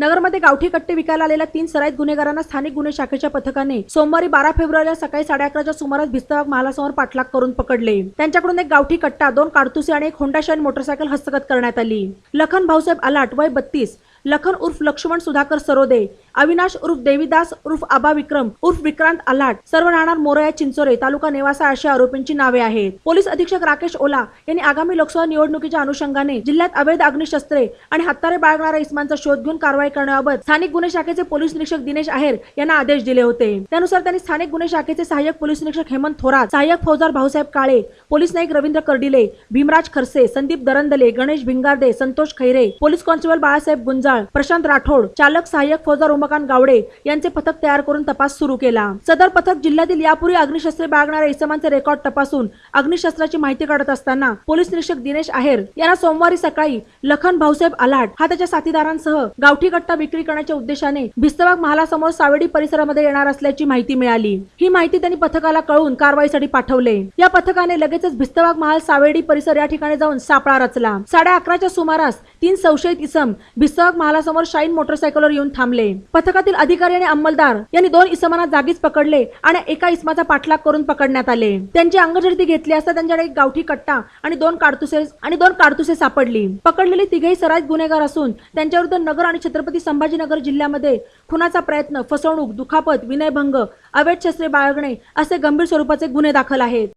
नगरमध्ये गावठी कट्टे विकायला आलेल्या तीन सराईत गुन्हेगारांना स्थानिक गुन्हे शाखेच्या पथकाने सोमवारी बारा फेब्रुवारीला सकाळी साडे अकराच्या सुमारास भिस्तबाग महालासमोर पाठलाग करून पकडले. त्यांच्याकडून एक गावठी कट्टा दोन काडतुसे आणि एक होंडा शाईन मोटरसायकल हस्तगत करण्यात आली. लखन भाऊसाहेब आलाट वय बत्तीस. लखन उर्फ लक्ष्मण सुधाकर सरोदे. अविनाश उर्फ देवीदास उर्फ आबा विक्रम उर्फ विक्रांत आलाट सर्व राहणार मोरया चिंचोरे तालुका नेवासा अशा आरोपींची नावे आहेत. पोलीस अधीक्षक राकेश ओला यांनी आगामी लोकसभा निवडणुकीच्या अनुषंगाने जिल्ह्यात अवैध अग्निशस्त्रे आणि हत्यारे बाळगणाऱ्या इस्मांचा शोध घेऊन कारवाई करण्याबाबत स्थानिक गुन्हे शाखेचे पोलीस निरीक्षक दिनेश आहेर यांना आदेश दिले होते. त्यानुसार त्यांनी स्थानिक गुन्हे शाखेचे सहाय्यक पोलीस निरीक्षक हेमंत थोरात सहाय्यक फौजदार Bhausaheb Kale police Naik Ravindra Kardile Bhimraj Kharse Sandeep Darandale Ganesh Bhingarde Santosh Khaire police constable Balasaheb Gunjal Prashant Rathod चालक सहाय्यक फौजदार उमाकांत गावडे यांचे पथक तयार करून तपास सुरू केला. सदर पथक जिल्ह्यातील यापूर्वी अग्निशस्त्रे बाळगणाऱ्या इसमांचे रेकॉर्ड तपासून अग्निशस्त्राची माहिती काढत असताना पोलीस निरीक्षक दिनेश आहेर यांना सोमवारी सकाळी लखन भाऊसाहेब आलाट हा त्याच्या साथीदारांसह गावठी कट्टा विक्री करण्याच्या उद्देशाने भिस्तबाग महालासमोर सावेडी परिसरामध्ये येणार असल्याची माहिती मिळाली. ही माहिती त्यांनी पथकाला कळून कारवाईसाठी पाठवले. या पथकाने लगेचच भिस्तवाग महाल सावेडी परिसर या ठिकाणी जाऊन सापळा रचला. साडे अकराच्या सुमारास तीन संशयित इसम भिस्तक महालासमोर शाईन मोटरसायकलवर येऊन थांबले. पथकातील अधिकारी आणि अंमलदार यांनी दोन इसमांना जागीच पकडले आणि एका इसमाचा पाठलाग करून पकडण्यात आले. त्यांची अंगझडती घेतली असता त्यांच्याकडे एक गावठी कट्टा आणि दोन कारतुसे आणि दोन कारतुसे सापडली. पकडलेली तिघेही सराईत गुन्हेगार असून त्यांच्याविरुद्ध नगर आणि छत्रपती संभाजीनगर जिल्ह्यामध्ये खुनाचा प्रयत्न फसवणूक दुखापत विनयभंग अवैध शस्त्रे बाळगणे असे गंभीर स्वरूपाचे गुन्हे दाखल आहेत.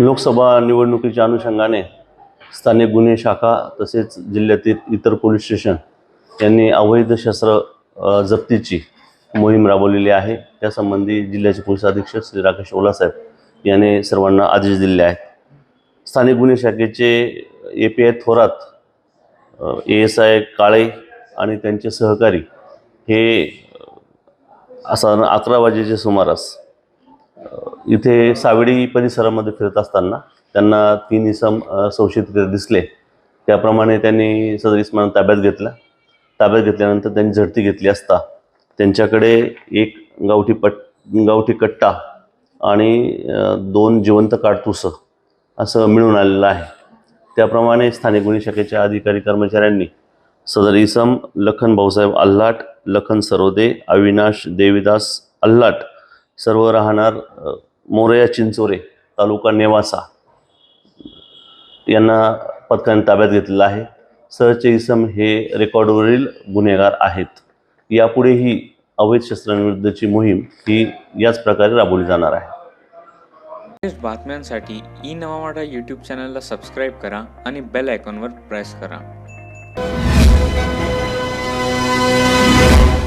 लोकसभा निवडणुकीच्या अनुषंगाने स्थानिक गुन्हे शाखा तसेच जिल्ह्यातील इतर पोलीस स्टेशन यांनी अवैध शस्त्र जप्तीची मोहीम राबवलेली आहे. त्यासंबंधी जिल्ह्याचे पोलीस अधीक्षक श्री राकेश ओलासाहेब याने सर्वांना आदेश दिले आहेत. स्थानिक गुन्हे शाखेचे A P I Thorat A S I Kale आणि त्यांचे सहकारी हे असा अकरा वाजेच्या सुमारास इथे सावेडी परिसरामध्ये फिरत असताना त्यांना तीन इसम संशयित दिसले. त्याप्रमाणे त्यांनी सदर इस्मान ताब्यात घेतला. ताब्यात घेतल्यानंतर त्यांनी झडती घेतली असता त्यांच्याकडे एक गावठी पट गावठी कट्टा आणि दोन जिवंत काडतुसं असं मिळून आलेलं आहे. त्याप्रमाणे स्थानिक गुन्हे शाखेच्या अधिकारी कर्मचाऱ्यांनी सदर इसम लखन भाऊसाहेब अल्लाट लखन सरोदे अविनाश देवीदास अल्लाट सर्व राहणार मोरया चिंचोरे तालुका नेवासा यांना पथकाने ताब्यात घेतलेलं आहे. सरचे इसम हे रेकॉर्डवरील गुन्हेगार आहेत. यापुढेही अवैध शस्त्रांविरुद्धची मोहीम ही याच प्रकारे राबवली जाणार आहे. लेटेस्ट बातम्यांसाठी ई नवामाटा यूट्यूब चॅनलला सबस्क्राईब करा आणि बेल आयकॉनवर प्रेस करा.